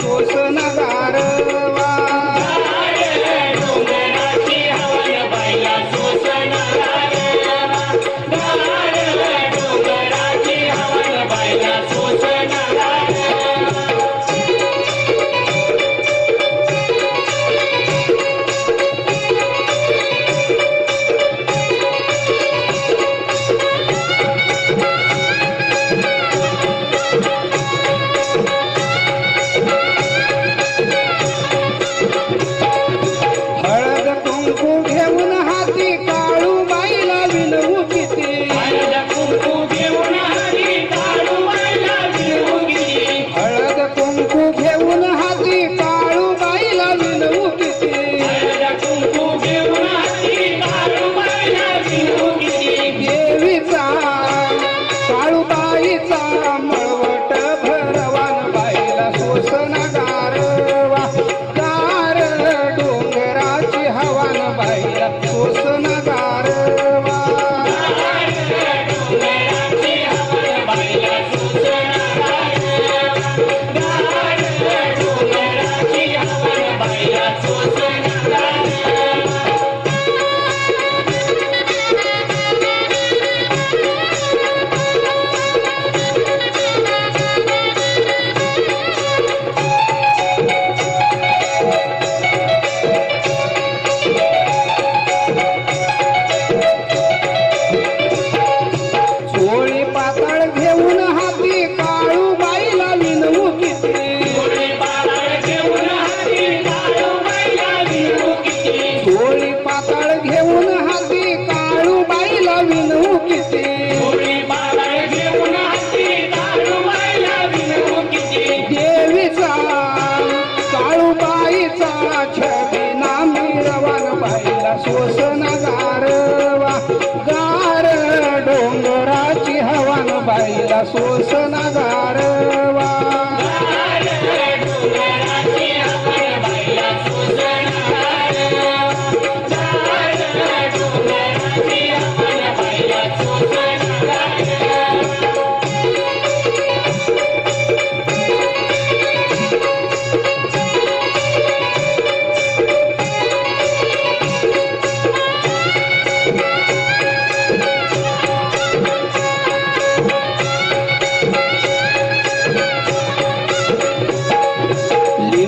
शोषण गारवा कोसन गारवा गार डोंगराची हवान बाईला सोसना गारवा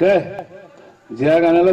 काय? ज्या गाण्याला